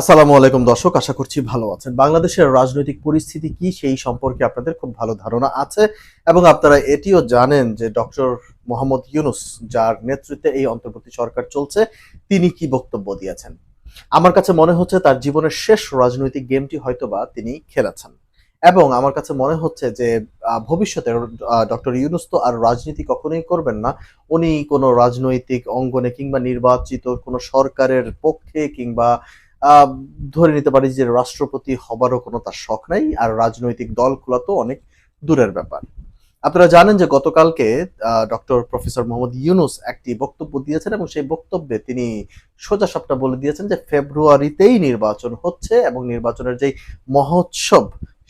আসসালামু আলাইকুম দর্শক, আশা করছি ভালো আছেন। বাংলাদেশের রাজনৈতিক পরিস্থিতি কি সেই সম্পর্কে আপনাদের খুব ভালো ধারণা আছে এবং আপনারা এটিও জানেন যে ডক্টর মোহাম্মদ ইউনুস যার নেতৃত্বে এই অন্তর্বর্তী সরকার চলছে, তিনি কি বক্তব্য দিয়েছেন? আমার কাছে মনে হচ্ছে তার জীবনের শেষ রাজনৈতিক গেমটি হয়তোবা তিনি খেলেছেন। এবং আমার কাছে মনে হচ্ছে যে ভবিষ্যতে ডক্টর ইউনুস তো আর রাজনীতি কখনোই করবেন না। উনি কোনো রাজনৈতিক অঙ্গনে কিংবা নির্বাচিত কোনো সরকারের পক্ষে কিংবা ধরে নিতে পারি যে রাষ্ট্রপতি হবারও কোনো তার শখ নাই, আর রাজনৈতিক দলগুলো তো অনেক দূরের ব্যাপার। আপনারা জানেন যে গতকালকে ডক্টর প্রফেসর মোহাম্মদ ইউনুস একটি বক্তব্য দিয়েছেন এবং সেই বক্তব্যে তিনি সোজা সাপটা বলে দিয়েছেন যে ফেব্রুয়ারিতেই নির্বাচন হচ্ছে এবং নির্বাচনের যেই মহোৎসব,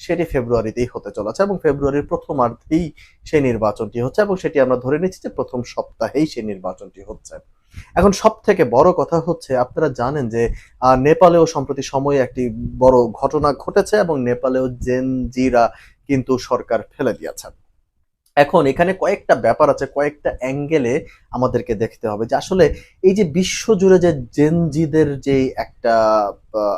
সেটি ফেব্রুয়ারিতেই হতে চলেছে এবং ফেব্রুয়ারির প্রথমার্ধেই সেই নির্বাচনটি হচ্ছে এবং সেটি আমরা ধরে নিচ্ছি যে প্রথম সপ্তাহেই সেই নির্বাচনটি হচ্ছে। এখন সব থেকে বড় কথা হচ্ছে, আপনারা জানেন যে নেপালেও সম্প্রতি সময়ে একটি বড় ঘটনা ঘটেছে এবং নেপালেও জেনজিরা কিন্তু সরকার ফেলে দিয়েছে। এখন এখানে কয়েকটা ব্যাপার আছে, কয়েকটা অ্যাঙ্গেলে আমাদেরকে দেখতে হবে যে আসলে এই যে বিশ্বজুড়ে যে জেনজিদের যে একটা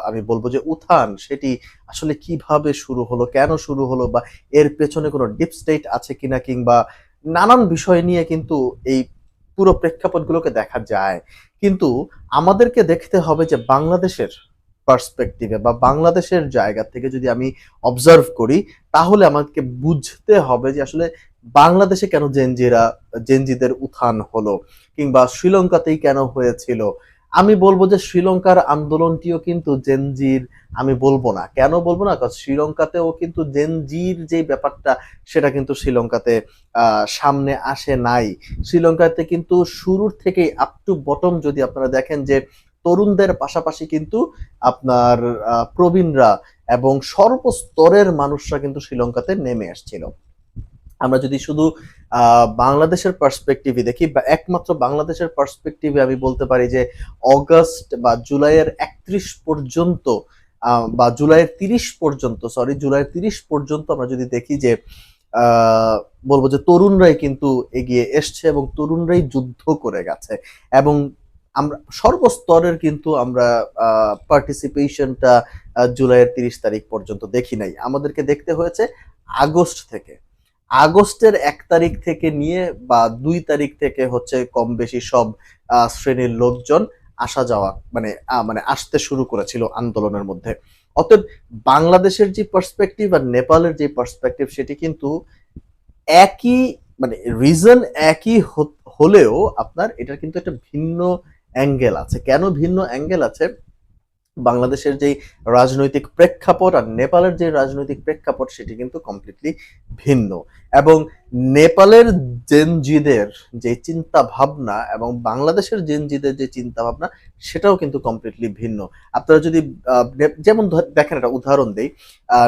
আমি বলব যে উত্থান, সেটি আসলে কীভাবে শুরু হলো, কেন শুরু হলো বা এর পেছনে কোনো ডিপ স্টেট আছে কিনা কিংবা নানান বিষয় নিয়ে কিন্তু এই পুরো প্রেক্ষাপটগুলোকে দেখা যায়। কিন্তু আমাদেরকে দেখতে হবে যে বাংলাদেশের পার্সপেক্টিভে বা বাংলাদেশের জায়গা থেকে যদি আমি অবজার্ভ করি, তাহলে আমাকে বুঝতে হবে যে আসলে বাংলাদেশে কেন জেনজিরা জেনজিদের উত্থান হলো কিংবা শ্রীলঙ্কাতেই কেন হয়েছিল। আমি বলব যে শ্রীলঙ্কার আন্দোলনটিও কিন্তু জেনজির আমি বলব না। কেন বলব না? কারণ শ্রীলঙ্কাতেও কিন্তু জেনজির যে ব্যাপারটা, সেটা কিন্তু শ্রীলঙ্কাতে সামনে আসে নাই। শ্রীলঙ্কাতে কিন্তু শুরুর থেকেই আপ টু বটম যদি আপনারা দেখেন যে, তরুণদের পাশাপাশি কিন্তু আপনার প্রবীণরা এবং সর্বস্তরের মানুষরা কিন্তু শ্রীলঙ্কাতে নেমে আসছিল আমরা যদি শুধু বাংলাদেশের পার্সপেক্টিভে দেখি, বা একমাত্র বাংলাদেশের পার্সপেক্টিভে আমি বলতে পারি যে, অগস্ট বা জুলাইয়ের একত্রিশ পর্যন্ত বা জুলাইয়ের তিরিশ পর্যন্ত সরি জুলাইয়ের তিরিশ পর্যন্ত আমরা যদি দেখি যে বলব যে তরুণরাই কিন্তু এগিয়ে এসছে এবং তরুণরাই যুদ্ধ করে গেছে। এবং আমরা, সর্বস্তরের কিন্তু আমরা পার্টিসিপেশনটা জুলাইয়ের তিরিশ তারিখ পর্যন্ত দেখি নাই। আমাদেরকে দেখতে হয়েছে আগস্ট থেকে। আগস্টের এক তারিখ থেকে নিয়ে বা দুই তারিখ থেকে হচ্ছে কম বেশি সব শ্রেণির লোকজন আসা যাওয়া মানে মানে আসতে শুরু করেছিল আন্দোলনের মধ্যে। অতএব বাংলাদেশের যে পার্সপেক্টিভ আর নেপালের যে পার্সপেক্টিভ সেটি কিন্তু একই মানে রিজন একই হলেও আপনার এটার কিন্তু একটা ভিন্ন অ্যাঙ্গেল আছে। কেন ভিন্ন অ্যাঙ্গেল আছে? বাংলাদেশের যে রাজনৈতিক প্রেক্ষাপট আর নেপালের যে রাজনৈতিক প্রেক্ষাপট সেটি কিন্তু কমপ্লিটলি ভিন্ন। এবং নেপালের জেনজিদের যে চিন্তা ভাবনা এবং বাংলাদেশের জেনজিদের যে চিন্তা ভাবনা সেটাও কিন্তু কমপ্লিটলি ভিন্ন। আপনারা যদি যেমন দেখেন একটা উদাহরণ দেই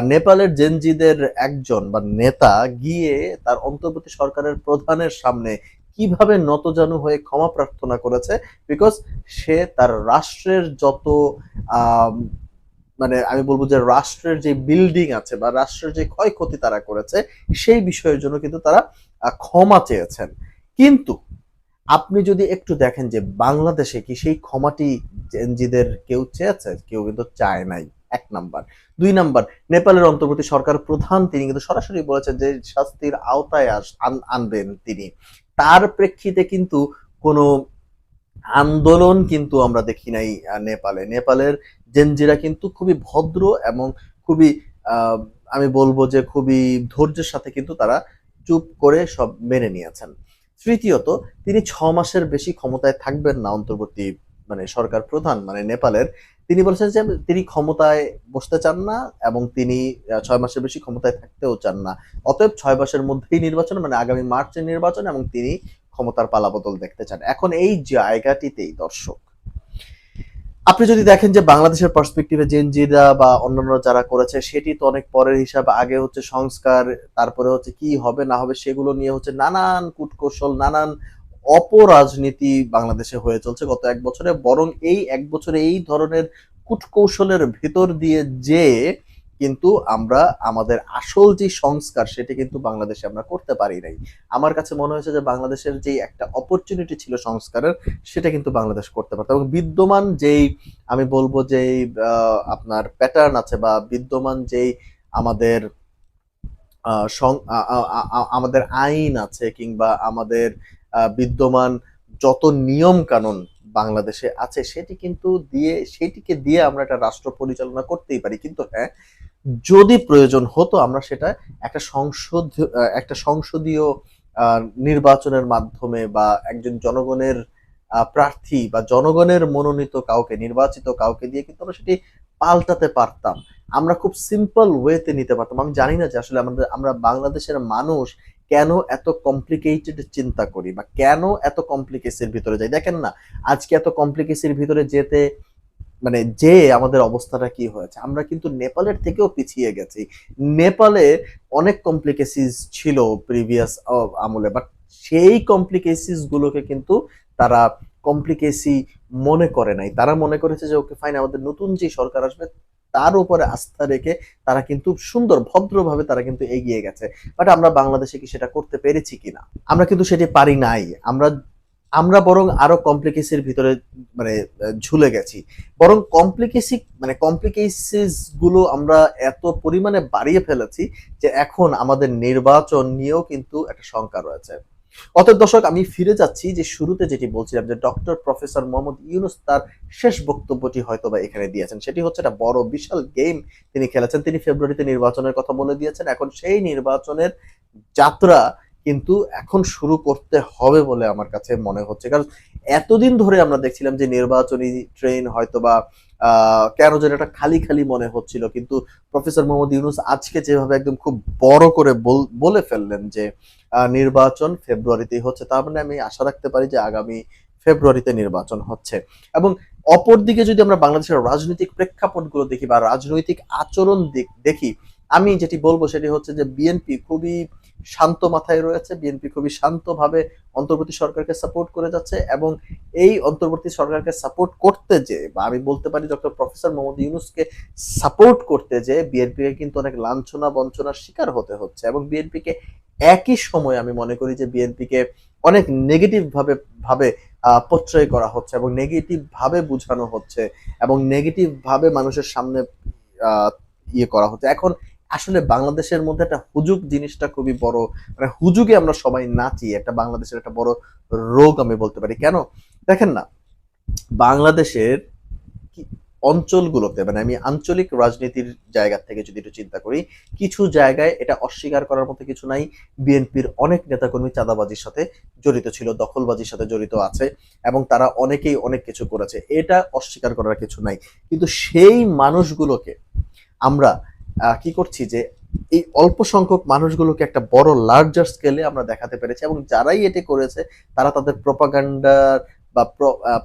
নেপালের জেনজিদের একজন বা নেতা গিয়ে তার অন্তর্বর্তী সরকারের প্রধানের সামনে কীভাবে নতজানু হয়ে ক্ষমা প্রার্থনা করেছে? বিকজ সে তার রাষ্ট্রের যত মানে আমি বলব যে রাষ্ট্রের যে বিল্ডিং আছে বা রাষ্ট্রের যে ক্ষয়ক্ষতি তারা করেছে, সেই বিষয়ের জন্য কিন্তু তারা ক্ষমা চেয়েছেন। কিন্তু আপনি যদি একটু দেখেন যে বাংলাদেশে কি সেই ক্ষমাটি জেনজিদের কেউ চেয়েছে? কেউ কিন্তু চায় নাই। এক নাম্বার। দুই নাম্বার, নেপালের অন্তর্বর্তী সরকার প্রধান তিনি কিন্তু সরাসরি বলেছেন যে শাস্তির আওতায় আস- আনবেন তিনি। তার প্রেক্ষিতে কিন্তু কোনো আন্দোলন কিন্তু আমরা দেখি নাই নেপালে। নেপালের জেনজিরা কিন্তু খুবই ভদ্র এবং খুবই আমি বলব যে খুবই ধৈর্যের সাথে কিন্তু তারা চুপ করে সব মেনে নিয়েছেন। তৃতীয়ত, তিনি ছ মাসের বেশি ক্ষমতায় থাকবেন না অন্তর্বর্তী মানে সরকার প্রধান মানে নেপালের তিনি বলেছেন যে তিনি ক্ষমতায় বসতে চান না এবং তিনি ছয় মাসের বেশি ক্ষমতায় থাকতেও চান না। অতএব ছয় মাসের মধ্যেই নির্বাচন মানে আগামী মার্চের নির্বাচন এবং তিনি ক্ষমতার পালাবদল দেখতে চান। এখন এই জায়গাটিতেই, দর্শক। আপনি যদি দেখেন যে বাংলাদেশের পার্সপেক্টিভে জেনজিরা বা অন্যান্য যারা করেছে, সেটি তো অনেক পরের হিসাবে। আগে হচ্ছে সংস্কার, তারপরে হচ্ছে কি হবে না হবে সেগুলো নিয়ে হচ্ছে নানান কূটকৌশল, নানান অপরাজনীতি বাংলাদেশে হয়ে চলছে গত এক বছরে। বরং এই এক বছরে এই ধরনের কূটকৌশলের ভেতর দিয়ে যে কিন্তু আমরা আমাদের আসল যে সংস্কার, সেটি কিন্তু বাংলাদেশে আমরা করতে পারি নাই। আমার কাছে মনে হয়েছে যে বাংলাদেশের যে একটা অপরচুনিটি ছিল সংস্কারের, সেটা কিন্তু বাংলাদেশ করতে পারত। এবং বিদ্যমান যেই, আমি বলব যেই আপনার প্যাটার্ন আছে বা বিদ্যমান যেই আমাদের আমাদের আইন আছে কিংবা আমাদের বিদ্যমান যত নিয়ম কানুন বাংলাদেশে আছে, সেটি কিন্তু দিয়ে, সেটিকে দিয়ে আমরা একটা রাষ্ট্র পরিচালনা করতেই পারি। কিন্তু হ্যাঁ যদি প্রয়োজন হতো আমরা সেটা একটা সংসদ একটা সংসদীয় নির্বাচনের মাধ্যমে বা একজন জনগণের প্রার্থী বা জনগণের মনোনীত কাউকে, নির্বাচিত কাউকে দিয়ে কিন্তু আমরা সেটি পাল্টাতে পারতাম। আমরা খুব সিম্পল ওয়েতে নিতে পারতাম। আমি জানি না যে আসলে আমাদের, আমরা বাংলাদেশের মানুষ কেন এত কমপ্লিকেটেড চিন্তা করি বা কেন এত কমপ্লিকেসির ভিতরে যাই? দেখেন না, আজকে এত কমপ্লিকেসির ভিতরে যেতে মানে যে আমাদের অবস্থাটা কি হয়েছে? আমরা কিন্তু নেপালের থেকেও পিছিয়ে গেছি। নেপালে অনেক কমপ্লিকেসিস ছিল প্রিভিয়াস আমলে বাট সেই কমপ্লিকেসিস গুলোকে কিন্তু তারা কমপ্লিকেসি মনে করে নাই। তারা মনে করেছে যে, ওকে ফাইন আমাদের নতুন যে সরকার আসবে তার উপরে আস্থা রেখে তারা কিন্তু সুন্দর, ভদ্রভাবে তারা কিন্তু এগিয়ে গেছে। বাট আমরা বাংলাদেশে কি সেটা করতে পেরেছি কিনা? আমরা কিন্তু সেটি পারি নাই। আমরা আমরা বরং আরও কমপ্লিকেসির ভিতরে মানে ঝুলে গেছি। বরং কমপ্লিকেসি মানে কমপ্লিকেসিসগুলো আমরা এত পরিমাণে বাড়িয়ে ফেলেছি যে এখন আমাদের নির্বাচন নিয়েও কিন্তু একটা শঙ্কা রয়েছে। অতএব দর্শক, আমি ফিরে যাচ্ছি যে শুরুতে যেটি বলছিলাম যে ডক্টর প্রফেসর মোহাম্মদ ইউনুস তার শেষ বক্তব্যটি হয়তো বা এখানে দিয়েছেন। সেটি হচ্ছে একটা বড়, বিশাল গেম তিনি খেলেছেন। তিনি ফেব্রুয়ারিতে নির্বাচনের কথা বলে দিয়েছেন। এখন সেই নির্বাচনের যাত্রা কিন্তু এখন শুরু করতে হবে বলে আমার কাছে মনে হচ্ছে। কারণ এতদিন ধরে আমরা দেখছিলাম যে নির্বাচনী ট্রেন হয়তোবা কেন যেন এটা খালি খালি মনে হচ্ছিল। কিন্তু প্রফেসর মোহাম্মদ ইউনুস আজকে যেভাবে একদম খুব বড় করে বল- ফেললেন যে নির্বাচন ফেব্রুয়ারিতেই হচ্ছে। তার মানে আমি আশা রাখতে পারি যে আগামী ফেব্রুয়ারিতে নির্বাচন হচ্ছে। এবং অপরদিকে যদি আমরা বাংলাদেশের রাজনৈতিক প্রেক্ষাপটগুলো দেখি বা রাজনৈতিক আচরণ দেখি, আমি যেটি বলব সেটি হচ্ছে যে বিএনপি খুবই শান্ত মাথায় রয়েছে। বিএনপি খুবই শান্তভাবে অন্তর্বর্তী সরকারকে সাপোর্ট করে যাচ্ছে এবং এই অন্তর্বর্তী সরকারকে সাপোর্ট করতে যে বা আমি বলতে পারি ডক্টর প্রফেসর মোহাম্মদ ইউনুসকে সাপোর্ট করতে যে বিএনপিকে কিন্তু অনেক লাঞ্ছনা বঞ্চনার শিকার হতে হচ্ছে এবং বিএনপিকে একই সময় আমি মনে করি যে বিএনপিকে অনেক নেগেটিভ ভাবে ভাবে প্রত্যয় করা হচ্ছে এবং নেগেটিভ ভাবে বোঝানো হচ্ছে এবং নেগেটিভ ভাবে মানুষের সামনে ইয়ে করা হচ্ছে। এখন আসলে বাংলাদেশের মধ্যে একটা হুজুগ জিনিসটা খুবই বড় মানে হুজুগে আমরা সবাই নাচি, একটা বাংলাদেশের একটা বড় রোগ আমি বলতে পারি। কেন? দেখেন না, বাংলাদেশের অঞ্চলগুলোতে মানে আমি আঞ্চলিক রাজনীতির জায়গা থেকে যদি একটু চিন্তা করি, কিছু জায়গায় এটা অস্বীকার করার মতো কিছু নাই। বিএনপির অনেক নেতাকর্মী চাঁদাবাজির সাথে জড়িত ছিল, দখলবাজির সাথে জড়িত আছে, এবং তারা অনেকেই অনেক কিছু করেছে। এটা অস্বীকার করার কিছু নাই। কিন্তু সেই মানুষগুলোকে আমরা কি করছি যে এই অল্প সংখ্যক মানুষগুলোকে একটা বড় লার্জার স্কেলে আমরা দেখাতে পেরেছি এবং যারাই এটি করেছে, তারা তাদের প্রপাগান্ডার বা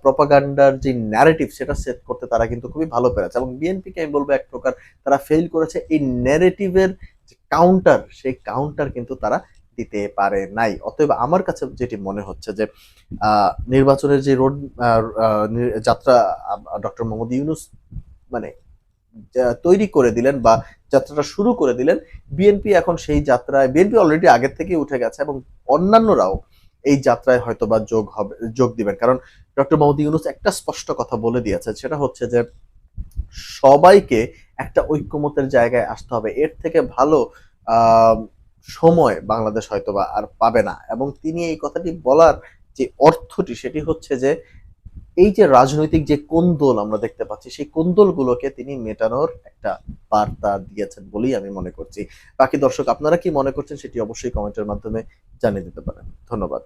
প্রপাগান্ডার যে ন্যারেটিভ সেটা সেট করতে তারা কিন্তু খুবই ভালো পেরেছে এবং বিএনপিকে আমি বলব এক প্রকার, তারা ফেল করেছে এই ন্যারেটিভের যে কাউন্টার সেই কাউন্টার কিন্তু তারা দিতে পারে নাই। অতএব আমার কাছে যেটি মনে হচ্ছে যে নির্বাচনের যে রোড যাত্রা ডক্টর মোহাম্মদ ইউনুস মানে তৈরি করে দিলেন বা যাত্রাটা শুরু করে দিলেন, বিএনপি এখন সেই যাত্রায়, বিএনপি অলরেডি আগের থেকে উঠে গেছে এবং অন্যান্যরাও এই যাত্রায় হয়তো বা যোগ হবে, যোগ দিবেন। কারণ ডক্টর মোহাম্মদ ইউনুস একটা স্পষ্ট কথা বলে দিয়েছে, সেটা হচ্ছে যে সবাইকে একটা ঐক্যমতের জায়গায় আসতে হবে। এর থেকে ভালো সময় বাংলাদেশ হয়তোবা আর পাবে না। এবং তিনি এই কথাটি বলার যে অর্থটি, সেটি হচ্ছে যে এই যে রাজনৈতিক যে কোন্দল আমরা দেখতে পাচ্ছি, সেই কোন্দলগুলোকে তিনি মেটানোর একটা বার্তা দিয়েছেন বলেই আমি মনে করছি। বাকি দর্শক, আপনারা কি মনে করছেন সেটি অবশ্যই কমেন্টের মাধ্যমে জানিয়ে দিতে পারেন। ধন্যবাদ।